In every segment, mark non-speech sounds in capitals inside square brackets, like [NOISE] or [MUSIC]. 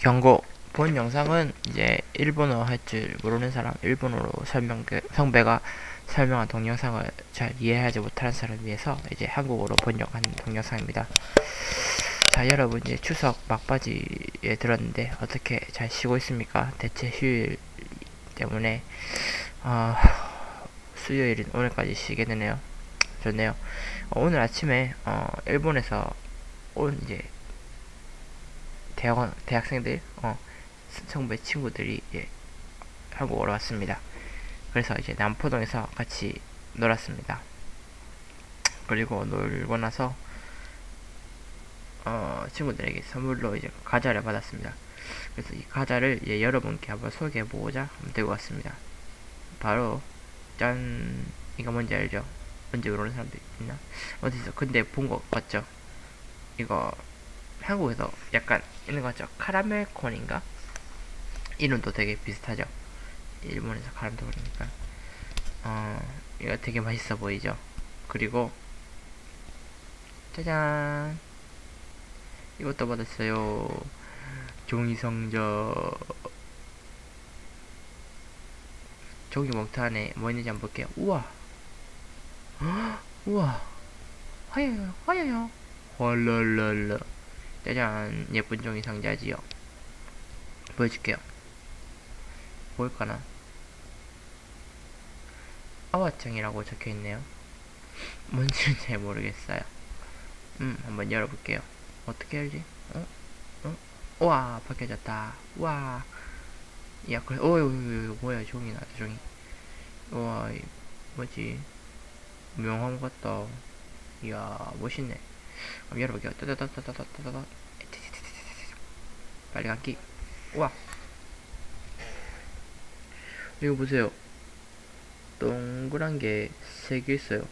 경고. 본 영상은 이제 일본어 할 줄 모르는 사람, 일본어로 설명, 그 성배가 설명한 동영상을 잘 이해하지 못하는 사람을 위해서 이제 한국어로 번역한 동영상입니다. 자, 여러분 이제 추석 막바지에 들었는데 어떻게 잘 쉬고 있습니까? 대체 휴일 때문에 어, 수요일인 오늘까지 쉬게 되네요. 좋네요. 어, 오늘 아침에 어, 일본에서 온 이제 대학원 대학생들 어, 성배 친구들이 이제 한국으로 왔습니다. 그래서 이제 남포동에서 같이 놀았습니다. 그리고 놀고 나서 어, 친구들에게 선물로 이제 과자를 받았습니다. 그래서 이 과자를 이제 여러분께 한번 소개해 보고자 한번 들고 왔습니다. 바로 짠 이거 뭔지 알죠? 뭔지 모르는 사람도 있나? 어디서 근데 본거 같죠? 이거 한국에서 약간 있는 거 같죠? 카라멜 콘인가? 이름도 되게 비슷하죠? 일본에서 카라멜 콘이니까. 어 이거 되게 맛있어 보이죠? 그리고 짜잔! 이것도 받았어요. 종이 성적 종이 목타 안에 뭐 있는지 한번 볼게요. 우와! 헉, [GASPS] 우와! 화려해요 화려해요. 헐랄랄라 짜잔. 예쁜 종이 상자지요. 보여줄게요. 보일까나? 아와짱이라고 적혀있네요. 뭔지는 잘 모르겠어요. 음 한번 열어볼게요. 어떻게 열지? 어? 어? 우와 벗겨졌다. 우와. 야 그래. 어이 뭐야 종이 나왔다 종이. 우와 이 뭐지? 명함 같다 이야 멋있네 한번 열어볼게요. 따다다다다다다다 빨리 감기. 우와. 이거 보세요. 동그란 게 세 개 있어요.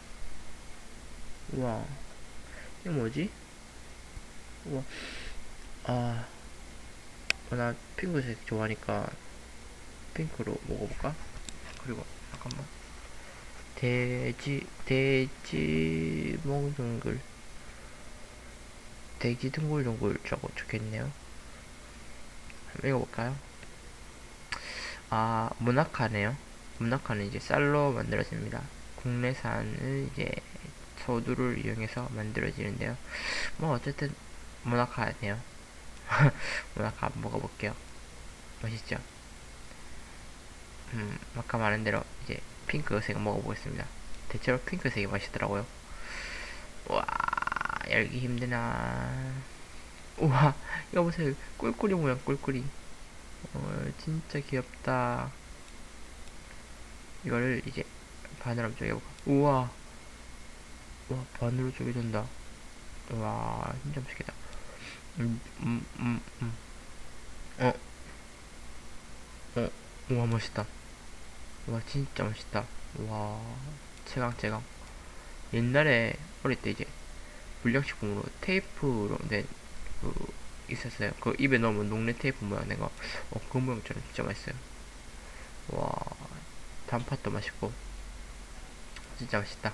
우와. 이거 뭐지? 우와. 아, 어, 나 핑크색 좋아하니까 핑크로 먹어볼까? 그리고 잠깐만. 돼지 돼지 몽둥글 돼지 둥글둥글라고 적혀있네요. 한번 읽어볼까요? 아 문학화네요. 문학화는 이제 쌀로 만들어집니다. 국내산을 이제 소두를 이용해서 만들어지는데요. 뭐 어쨌든 문학화네요. [LAUGHS] 문학화 먹어볼게요. 맛있죠? 음 아까 말한 대로 이제 핑크색 먹어보겠습니다. 대체로 핑크색이 맛있더라고요. 와 열기 힘드나. 우와 이거 보세요. 꿀꿀이 모양 꿀꿀이. 어 진짜 귀엽다. 이거를 이제 한번 쪼개볼까? 우와. 와 반으로 쪼개진다. 와 진짜 맛있겠다. 음, 음, 음, 음. 어, 어, 우와, 멋있다. 와, 진짜 멋있다. 와, 최강, 최강. 옛날에, 어릴 때 이제, 불량식품으로 테이프로 된, 그, 있었어요. 그 입에 넣으면 녹내 테이프 모양 된 거. 어, 그 모양처럼 진짜 맛있어요. 와, 단팥도 맛있고, 진짜 맛있다.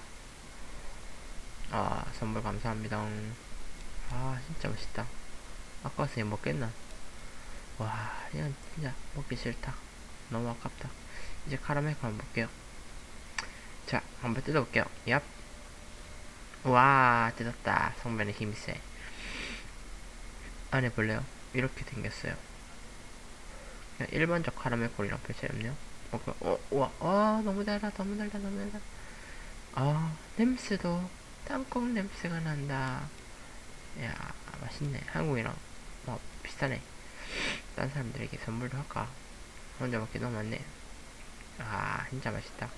아, 선물 감사합니다. 아, 진짜 맛있다. 아까워서 이거 먹겠나? 와, 이건 진짜 먹기 싫다. 너무 아깝다. 이제 카라멜 한번 볼게요. 자, 한번 뜯어볼게요. 얍. 와, 뜯었다. 성면의 힘이 세. 안에 볼래요? 이렇게 생겼어요. 그냥 일반적 카라멜 콜이랑 별 차이 없네요. 어, 그, 어, 와, 아, 너무 달다, 너무 달다, 너무 달다. 아, 냄새도 땅콩 냄새가 난다. 야, 맛있네. 한국이랑 뭐 비슷하네. 딴 사람들에게 선물도 할까? 혼자 먹기 너무 많네. 아, 진짜 맛있다.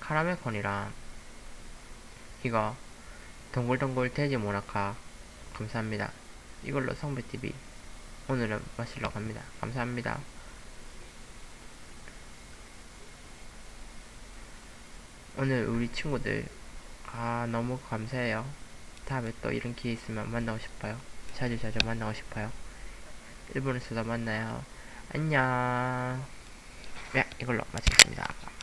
카라멜 콘이랑 이거 동글동글 돼지 모나카 감사합니다. 이걸로 성배TV 오늘은 마시러 갑니다. 감사합니다. 오늘 우리 친구들 아 너무 감사해요. 다음에 또 이런 기회 있으면 만나고 싶어요. 자주 자주 만나고 싶어요. 일본에서도 만나요. 안녕. 네, 이걸로 마치겠습니다.